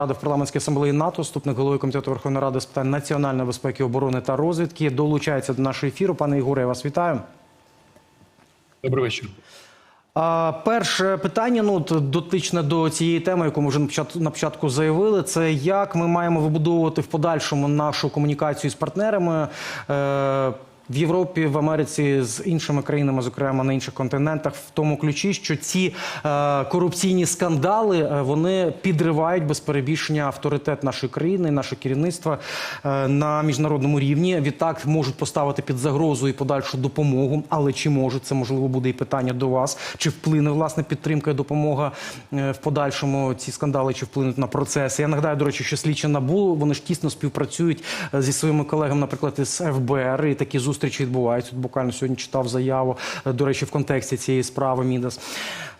Ради в парламентській асамблеї НАТО, вступник голови комітету Верховної Ради з питань національної безпеки, оборони та розвідки, долучається до нашого ефіру. Пане Ігоре, я вас вітаю. Добрий вечір. А, перше питання, ну дотичне до цієї теми, яку ми вже на початку, заявили, це як ми маємо вибудовувати в подальшому нашу комунікацію з партнерами. Е, в Європі, в Америці з іншими країнами, зокрема на інших континентах, в тому ключі, що ці е, корупційні скандали е, вони підривають без перебільшення авторитет нашої країни, наше керівництво е, на міжнародному рівні. Відтак можуть поставити під загрозу і подальшу допомогу. Але чи можуть це можливо буде і питання до вас? Чи вплине власне підтримка і допомога е, в подальшому ці скандали, чи вплинуть на процеси? Я нагадаю, до речі, що слідчі набу вони ж тісно співпрацюють е, зі своїми колегами, наприклад, із ФБР, і такі зустрічі відбуваються. От буквально сьогодні читав заяву, е, до речі, в контексті цієї справи Мідас.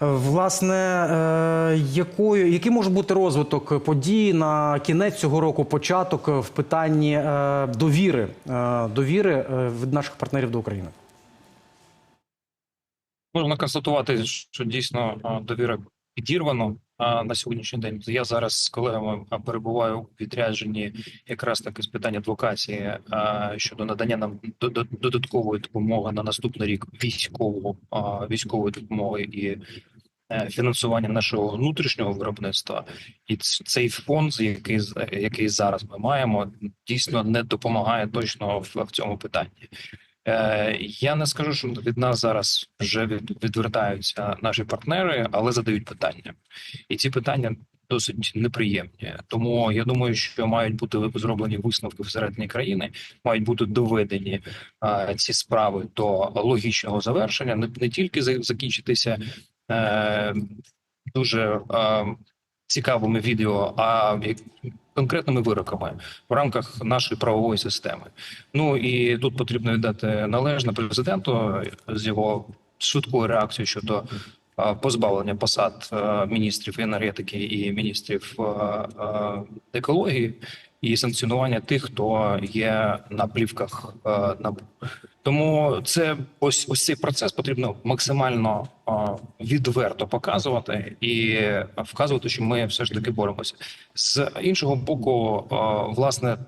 Е, Власне, е, якою який може бути розвиток подій на кінець цього року, початок в питанні довіри, довіри від наших партнерів до України? Можна констатувати, що дійсно довіра підірвано на сьогоднішній день. Я зараз з колегами перебуваю у відрядженні якраз таки з питань адвокації щодо надання нам до- до- додаткової допомоги на наступний рік військового військової допомоги і е, фінансування нашого внутрішнього виробництва. І цей фонд, який який зараз ми маємо, дійсно не допомагає точно в, в цьому питанні. Е, Я не скажу, що від нас зараз вже від, відвертаються наші партнери, але задають питання, і ці питання досить неприємні. Тому я думаю, що мають бути зроблені висновки всередині країни, мають бути доведені е, ці справи до логічного завершення, не, не тільки закінчитися е, дуже е, цікавими відео, а конкретними вироками в рамках нашої правової системи. Ну і тут потрібно віддати належне президенту з його швидкою реакцією щодо позбавлення посад міністрів енергетики і міністрів екології і санкціонування тих, хто є на плівках а, НАБУ. Тому це ось ось цей процес потрібно максимально а, відверто показувати і вказувати, що ми все ж таки боремося. З іншого боку, а, власне,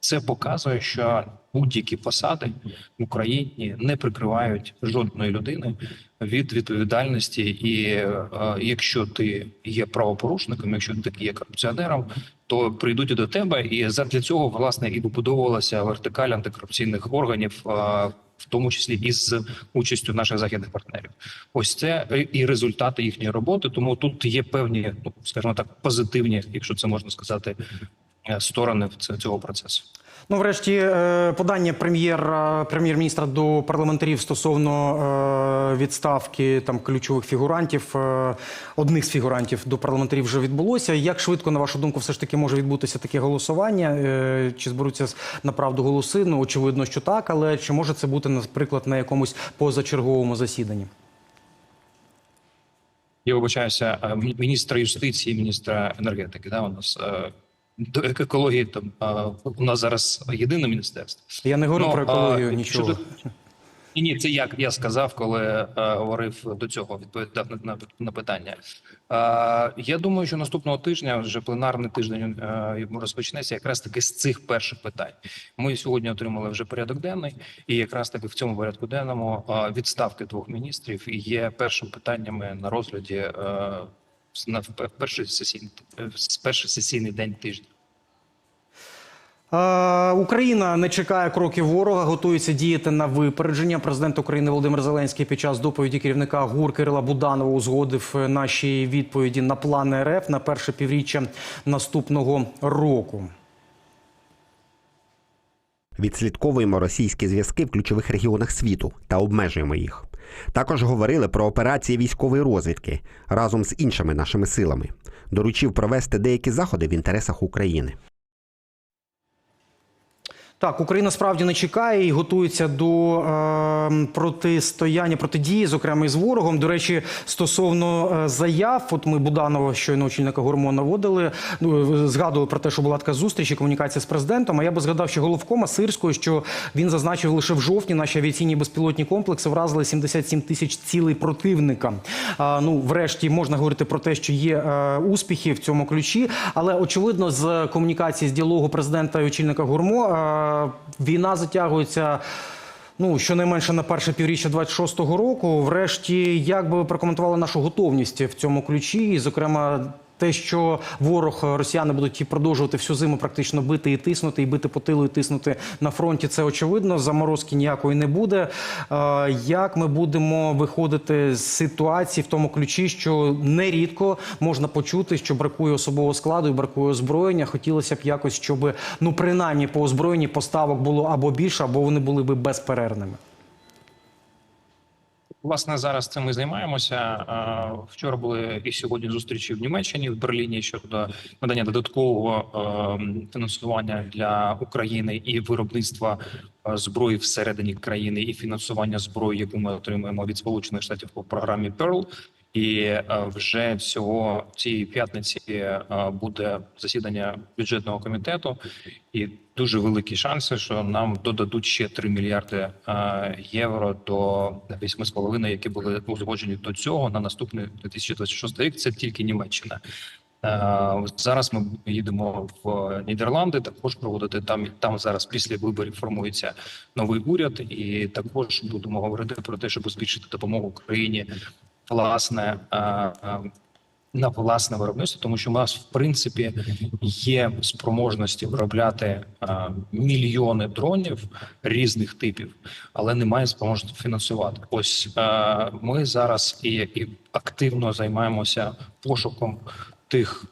це показує, що будь-які посади в Україні не прикривають жодної людини від відповідальності. І е, якщо ти є правопорушником, якщо ти є корупціонером, то прийдуть до тебе. І задля цього власне і вибудовувалася вертикаль антикорупційних органів. е, в тому числі із участю наших західних партнерів, ось це і результати їхньої роботи. Тому тут є певні, ну скажімо так, позитивні, якщо це можна сказати, е, сторони цього процесу. Ну, врешті, е, подання прем'єра прем'єр-міністра до парламентарів стосовно е, відставки там ключових фігурантів, е, одних з фігурантів до парламентарів вже відбулося. Як швидко, на вашу думку, все ж таки може відбутися таке голосування? Е, Чи зберуться на правду голоси? Ну очевидно, що так, але чи може це бути, наприклад, на якомусь позачерговому засіданні? Я вибачаюся, е, міністра юстиції, міністра енергетики. Да, у нас е, до екології там у нас зараз єдине міністерство. Я не говорю Ну, про екологію, а, нічого. щодо- Ні, ні, це як я сказав, коли е, говорив до цього, відповідав на, на, на питання. Е, я думаю, що наступного тижня вже пленарний тиждень е, розпочнеться якраз таки з цих перших питань. Ми сьогодні отримали вже порядок денний, і якраз таки в цьому порядку денному е, відставки двох міністрів є першим питаннями на розгляді е, на в перший сесійний перший сесійний день тижня. Е, Україна не чекає кроків ворога, готується діяти на випередження. Президент України Володимир Зеленський під час доповіді керівника ГУР Кирила Буданова узгодив е, наші відповіді на плани РФ на перше півріччя наступного року. Відслідковуємо російські зв'язки в ключових регіонах світу та обмежуємо їх. Також говорили про операції військової розвідки разом з іншими нашими силами. Доручив провести деякі заходи в інтересах України. Так, Україна справді не чекає і готується до е, протистояння протидії, зокрема із ворогом. До речі, стосовно е, заяв, от ми Буданова щойно очільника гурмо наводили. Ну згадували про те, що була така зустріч і комунікація з президентом. А я би згадав, що головкома Сирського, що він зазначив лише в жовтні наші авіаційні безпілотні комплекси вразили 77 тисяч цілей противника. А, ну, врешті можна говорити про те, що є е, успіхи в цьому ключі, але очевидно, з комунікації з діалогу президента і очільника гурмо е, війна затягується. Ну, щонайменше на перше півріччя 26-го року. Врешті, як би ви прокоментували нашу готовність в цьому ключі, і, зокрема, те, що ворог росіяни будуть і продовжувати всю зиму практично бити і тиснути, і бити по тилу, і тиснути на фронті, це очевидно. Заморозки ніякої не буде. Е, Як ми будемо виходити з ситуації в тому ключі, що нерідко можна почути, що бракує особового складу і бракує озброєння. Хотілося б якось, щоб ну принаймні по озброєнні поставок було або більше, або вони були би безперервними. Власне, зараз цим ми займаємося. Вчора були і сьогодні зустрічі в Німеччині в Берліні щодо надання додаткового ем, фінансування для України і виробництва е, зброї всередині країни, і фінансування зброї, яку ми отримуємо від Сполучених Штатів по програмі Pearl. І е, вже всього цієї п'ятниці е, буде засідання бюджетного комітету, і дуже великі шанси, що нам додадуть ще 3 мільярди е, євро до 8,5, які були узгоджені до цього на наступний 2026 рік. Це тільки Німеччина. Зараз ми їдемо в Нідерланди. Також проводити там. Там зараз після виборів формується новий уряд, і також будемо говорити про те, щоб збільшити допомогу Україні власне е, е, на власне виробництво, тому що у нас в принципі є спроможності виробляти е, мільйони дронів різних типів, але немає спроможності фінансувати. Ось ми зараз і, і активно займаємося пошуком тих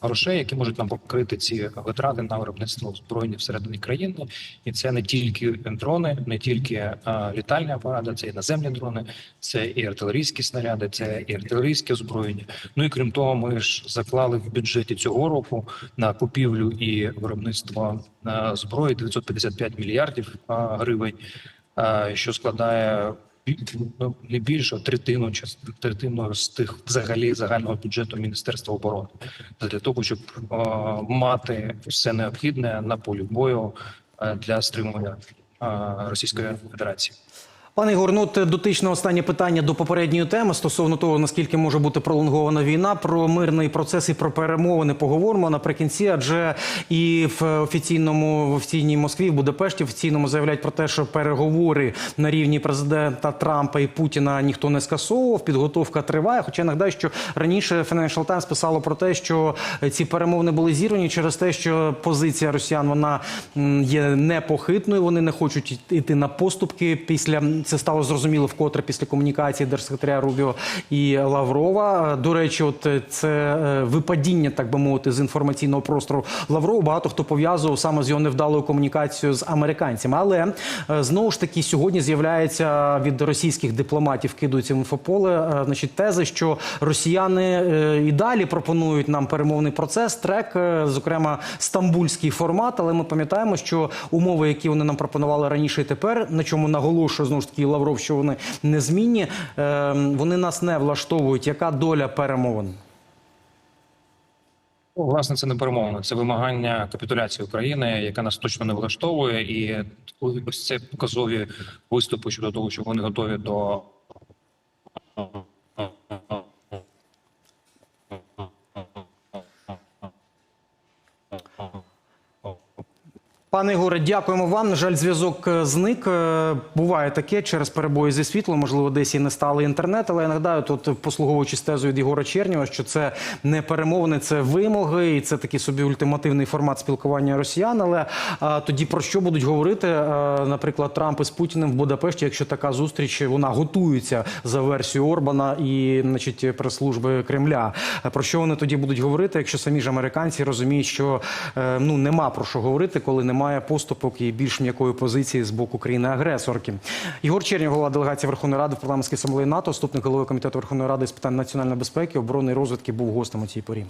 грошей, які можуть нам покрити ці витрати на виробництво озброєння всередині країни, і це не тільки дрони, не тільки літальні апарати, це і наземні дрони, це і артилерійські снаряди, це і артилерійське озброєння. Ну і крім того, ми ж заклали в бюджеті цього року на купівлю і виробництво зброї 955 мільярдів гривень, що складає більше третину третину з тих взагалі загального бюджету Міністерства оборони для того, щоб мати все необхідне на полі бою е, для стримування е, Російської Федерації. Пане Ігор, ну дотичне останнє питання до попередньої теми стосовно того, наскільки може бути пролонгована війна, про мирний процес і про перемовини поговоримо наприкінці. Адже і в офіційному в офіційній Москві, в Будапешті офіційному заявляють про те, що переговори на рівні президента Трампа і Путіна ніхто не скасовував. Підготовка триває. Хоча нагадаю, що раніше Financial Times писало про те, що ці перемовини були зірвані через те, що позиція росіян вона є непохитною. Вони не хочуть йти на поступки після це стало зрозуміло вкотре після комунікації держсекретаря Рубіо і Лаврова. До речі, от це е, випадіння, так би мовити, з інформаційного простору Лаврова. Багато хто пов'язував саме з його невдалою комунікацією з американцями. Але е, знову ж таки сьогодні з'являється від російських дипломатів кидаються в інфополе. е, Значить, тези, що росіяни е, і далі пропонують нам перемовний процес, трек, е, зокрема стамбульський формат. Але ми пам'ятаємо, що умови, які вони нам пропонували раніше і тепер, на чому наголошує знову ж таки Лавров, що вони незмінні, е, вони нас не влаштовують. Яка доля перемовин? Ну, Власне, це не перемовина, це вимагання капітуляції України, яка нас точно не влаштовує, і ось це показові виступи щодо того, що вони готові до Пане Ігоре, дякуємо вам. На жаль, зв'язок е, зник. Е, Буває таке через перебої зі світлом. Можливо, десь і не стали інтернет. Але я нагадаю, тут послуговуючись тезою від Єгора Чернєва, що це не перемовини, це вимоги, і це такий собі ультимативний формат спілкування росіян. Але а, тоді про що будуть говорити, а, наприклад, Трамп із Путіним в Будапешті, якщо така зустріч вона готується за версією Орбана і, значить, прес-служби Кремля. Е, Про що вони тоді будуть говорити, якщо самі ж американці розуміють, що е, ну нема про що говорити, коли немає поступок і більш м'якої позиції з боку країни-агресорки. Ігор Чернів, голова делегації Верховної Ради в парламентській асамблеї НАТО, вступник голови комітету Верховної Ради з питань національної безпеки, оборони і розвитки, був гостем у цій порі.